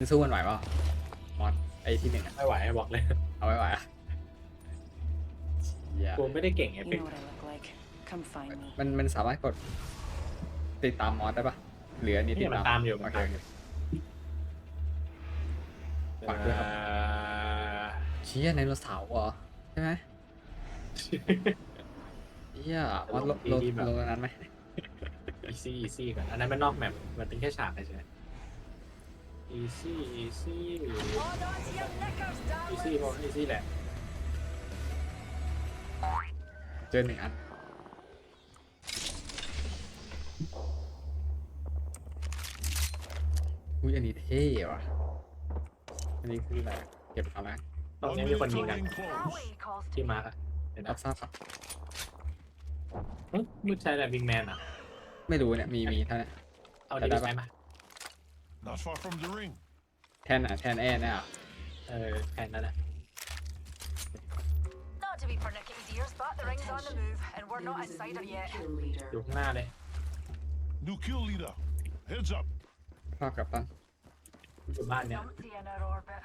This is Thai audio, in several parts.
มึงสู้มันไหวเปล่ะมอสไอ้ที่หนึ่งอะไม่ไหวบอกเลยเอาไว้ไหวอะเหี้ยกูไม่ได้เก่งไง You เป็น know what I look like. Come find me. มันมันสามารถกด ติดตามมอสได้ปะหรืออันนี้ตินี่ดมันตามตามอยู่โอมันเคตามโออเคยู่ ฝากด้วยครับ เอ่อเชี่ยไดโนเสาร์เหรอใช่ไหมเชี่ยมอสลงลงลงตรงนั้นไหม อีซี่อีซี่ก่อนอันนั้นมันนอกแมปมันเป็นแค่ฉากเฉย อีซี่อีซี่อีซี่พออีซี่แหละ เจอหนึ่งอัน อุ้ยอันนี้เท่ว่ะ อันนี้คืออะไรเก็บเอาไหมตอน One นี้มีคน minute ยิง to กัน ring close. ที่มาร์กอะเห็นรันะบทราบครับเฮ้ยมืดใช้อะไรวิงแมนอะ ไม่รู้เนี่ย มีมีเท่านั้นเอาดีได้ไปปะใช้มา Not far from the ring. แทนอ่ะแทนแอนเนี่ยอ่ะ เออแค่นั้นแหละ Not to be pernickety dears, but the ring's on the move, and we're not inside her yet. อยู่ข้างหน้าเลย New kill leader. Heads up. ภาพกับตัน อยู่บ้านเนี่ย Dumpty in her orbit.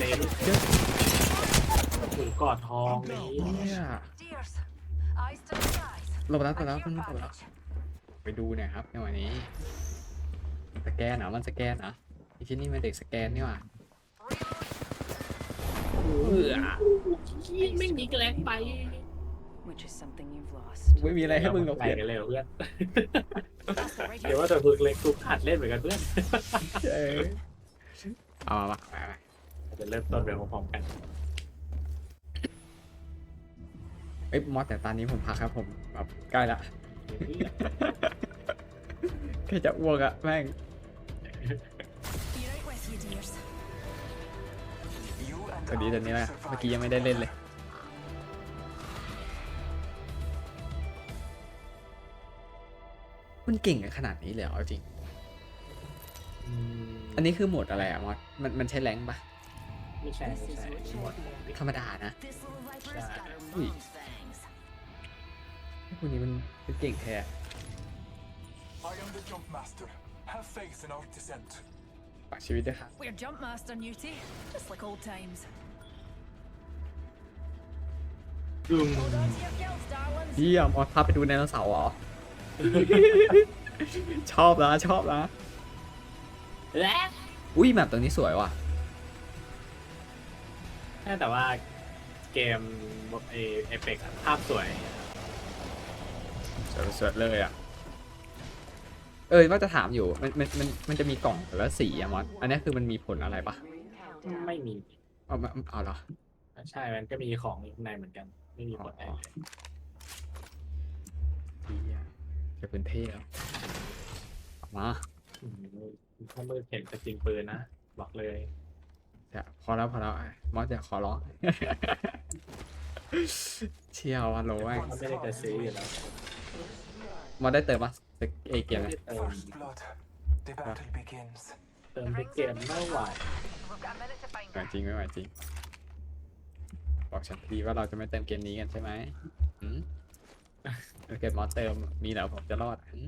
เตะลูกถือกอดทองนี้ เนี่ย Dears, eyes to the skies. หลบแล้วหล My บแล้ว care มันหลบแล้ว package. ไปดูเนี่ยครับในวันนี้ สแกนเหรอมันสแกนเหรอไอ้ที่นี่มันเด็กสแกนนี่หว่า Reload. เออไม่มีแกลงไป Which is something you've lost. ไม่มีอะไรให้มึงหรอกไปเพื่อนกันเลยเหรอเพื่อน Faster, right เดี๋ยว here. ว่าแต่พึกเล็กทุกหัดเล่นเหมือนกันเพื่อนเออเอามามามามาจะเริ่มต้นไปพร้อมๆกันเอ้ยมอสแต่ตอนนี้ผมพักครับผมแบบใกล้ละแค่จะอ้วกอะแม่ง Be right with you, dears. ตอนนี้ตอนนี้แหละเมื่อกี้ยังไม่ได้เล่นเลย มันเก่งกันขนาดนี้เลยเหรอเอาจริงอืมอันนี้คือโหมดอะไรอะมอสมันมันใช้แรงค์ปะไม่ใช่ไม่ใช่หมดธรรมดานะ This little viper's Yeah. got her Ui. mom's fangs. พวกนี้มันเป็นเก่งแท้ I am the jump master. Have faith in our descent. ฝากชีวิตด้วยครับ We're Jumpmaster Newty, just like old times. ดึง Hold on to your gills, darlings. เฮียมอสพาไปดูไดโนเสาร์เหรอ ชอบนะชอบนะและอุ้ยแมปตรงนี้สวยว่ะ แต่ว่าเกมเอเอฟเฟกภาพสวย สวยสวยเลยอะ เออว่าจะถามอยู่มันมันมันมันจะมีกล่องแต่ละสีอะมอสอันนี้คือมันมีผลอะไรปะไม่มีเอามาเอาเหรอใช่มันก็มีของอยู่ข้างในเหมือนกัน ไม่มีผลอะไรเลยเฮียจะเป็นเท่แล้วเอามาอืมถ้ามือเห็นสกินปืนนะบอกเลยเดี๋ยวพอแล้วพอแล้วไอ้มอสจะขอร้อง เชี่ยววันโลแม่งเขาไม่ได้จะซื้ออยู่แล้ว มอสได้เติมปะเอเกมไม่เนี่ยได้เติม First blood. The battle begins. เติมในเกมไม่ไหว We've got a minute to find ไหว her. จริงไม่ไหวจริง บอกฉันทีว่าเราจะไม่เติมเกมนี้กันใช่ไหมหืมถ้าเกิดมอสเติมมีแล้วผมจะรอดหืม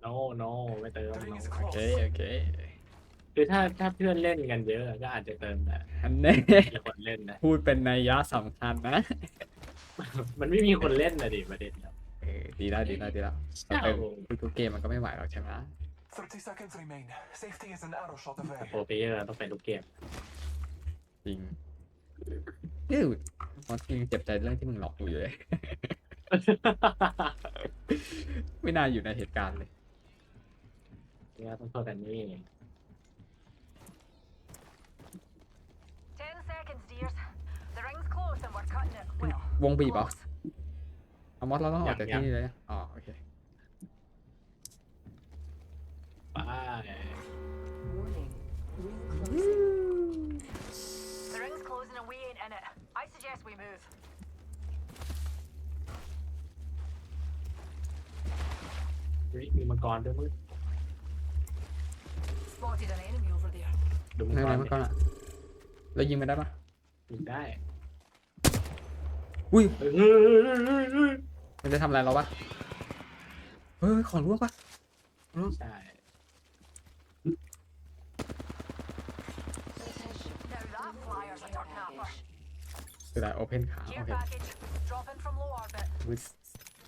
โนโนไม่เติม The ring โน is โอเค close. โอเคคือถ้าถ้าเพื่อนเล่นกันเยอะก็อาจจะเติมแต่อันนี้มีคนเล่นนะ พูดเป็นนัยยะสำคัญนะ มันไม่มีคนเล่นนะดิประเด็นครับเออ ดีแล้วดีแล้วดีแล้วเราเติมทุกๆเกมมันก็ไม่ไหวหรอกใช่ไหม30 seconds remain. Safety is an arrow shot โปร away. เพลเยอร์ต้องไปทุกเกมจริงเอ้ยมอสยังเจ็บใจเรื่องที่มึงหลอกกูอยู่เลย ไม่น่าอยู่ในเหตุการณ์เลยเนี่ยต้องโทษกันนี่ Ten seconds, dears. The ring's close, and we're cutting it. Well, วงบีบเหรอ close. เอามอสเราต้องออกจากที่นี่เลยนะอ๋อโอเคไป Warning. Ring closing. The ring's closing, and we ain't in it. I suggest we move. อุ๊ยมีมังกรด้วยมึง Spotted an enemy over there. ดูมังไม่กเป็นไรรมันก็ละแล้วยิงมันได้ปะยิงได้ อุ้ย เฮ้ย มันจะทำอะไรเราปะเฮ้ยของร่วงปะใช่คืออะโอเพนขาโอเค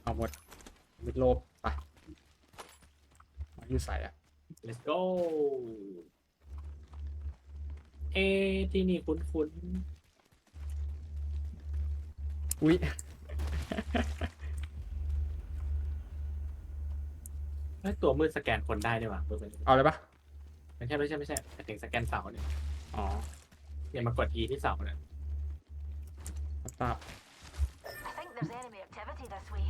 เอาหมดมิดโลบไปมันอยู่ใส่อะ let's go เอที่นี่คุ้นคุ้นอุ้ย ๆเอ้ยตัวมืดสแกนคนได้ด้วยว่ะตัวมืดเอาเลยปะไม่ใช่ไม่ใช่ไม่ใช่แต่ถึงสแกนเสาเนี่ยอ๋ออย่ามากด E ที่เสาเนี่ยทราบ I think there's enemy activity this way.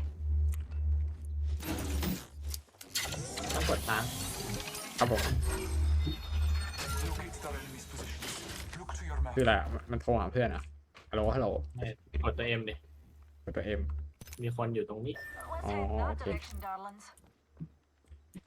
ต้องกดค้างครับผม Locate their enemy's positions. Look to your map. คืออะไรอะมันมันโทรหาเพื่อนอะฮัลโหลฮัลโหลกดตัว M ดิกดตัวเอ็มมีคนอยู่ตรงนี้ Let's head in Oh, that okay. direction, darlings.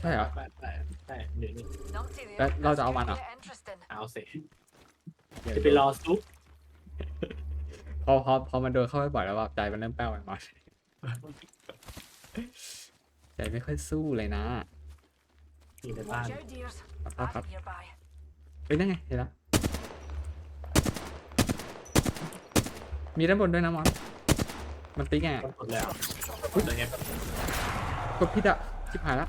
ใช่เหรอ ใช่ใช่ใช่เดี๋ยวนี้ Numpty there. That- เรา This จะเอา could มันเหรอ get interesting. เอาสิจะไปรอซุปพอพอพอมันโดนเข้าไปบ่อยแล้วแบบใจมันเริ่มแป้วไปหมดใจไม่ค่อยสู้เลยนะอยู่ในบ้าน Watch out, dears. ครับครับ I'm nearby. เฮ้ยนั่นไงเห็นแล้วมีด้านบนด้วยนะมอนมันติ๊กไงกดแล้วกดตัว F กดพิษอะชิบหายแล้ว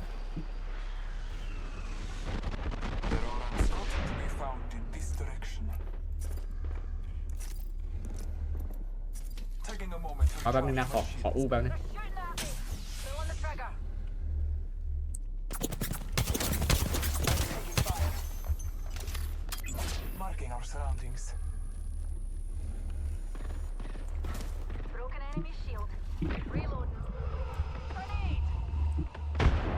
ขอแป๊บนึงนะขอขออู้แป๊บนึง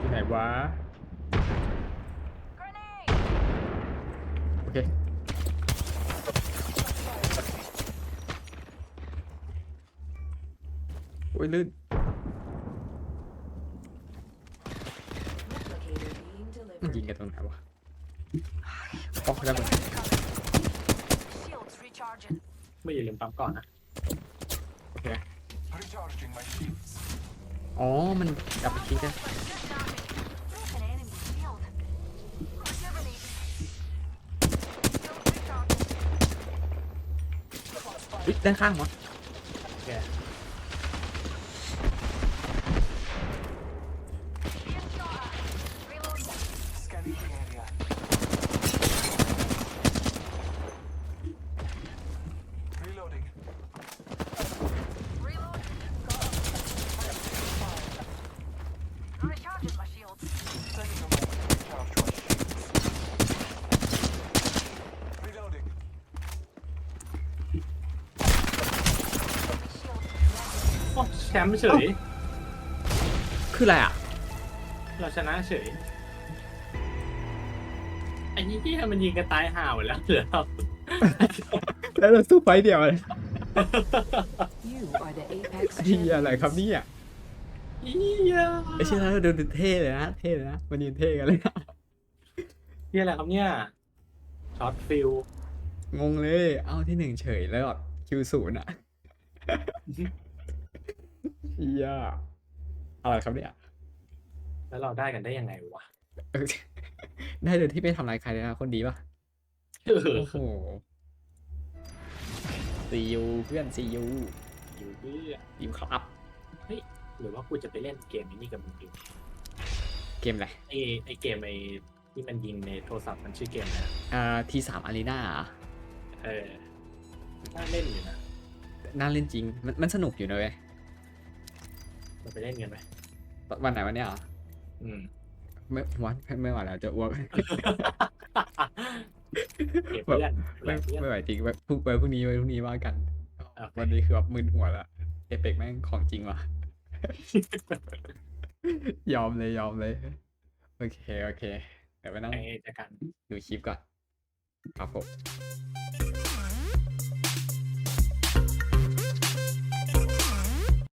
ที่ไหนวะ โอ้ยลื่นมันยิงกันตรงไหนวะอ๋อแล้วมัน Shields recharging. ไม่อย่าลืมปั๊มก่อนนะ โอเค Recharging my shields. อ๋อ มันกลับไปคิดกัน Shooting at me. Broken enemy shield. Rejuvenating. Shield recharging. อุ๊ยด้านข้างวะ โอเค Being shot at. Reloading. Scanning the area. Reloading. Reloading. Recharging my shields. Taking a moment to recharge my shields. Reloading. Shield. โอ้แชมป์เฉย คืออะไรอะ เราชนะเฉยไอ้นี่ที่มันยิงกันตายห่าหมดแล้วเหลือเราแล้วเราสู้ไฟเดียวเลย You are the Apex เฮียอะไรครับเนี่ยเฮียไอ้เชี่ยแล้วดูดูเท่เลยนะเท่เลยนะมันยืนเท่กันเลยนะเฮียอะไรครับเนี่ยช็อตฟิลงงเลย เอาที่หนึ่งเฉยแล้วแบบคิวศูนย์อะ เฮียอะไรครับเนี่ย แล้วเราได้กันได้ยังไงวะเออได้โดยที่ไม่ทำร้ายใครเลยนะคนดีป่ะเออโอ้โหซียูเพื่อนซียูอยู่เพื่อยูครับหรือว่ากูจะไปเล่นเกมนี้กับมึงดิเกมอะไรไอไอเกมไอที่มันยิงในโทรศัพท์มันชื่อเกมอะไรนะอ่าทีสามอารีนาเออน่าเล่นอยู่นะ น่าเล่นจริง มันมันสนุกอยู่นะเว้ย เราไปเล่นกันไหมวันไหนวันเนี้ยเหรออืมไม่วันไม่ไหวแล้วจะอ้วก เก็บเพื่อนไม่เพื่อน ไม่ไหวจริงไว้พรุ่งไว้พรุ่งนี้ไว้พรุ่งนี้ว่ากัน โอเค วันนี้คือแบบมึนหัวละเอเปกแม่งของจริงว่ะ ยอมเลยยอมเลย โอเค โอเค เดี๋ยวไปนั่งไอจากกันดูคลิปก่อน ครับผม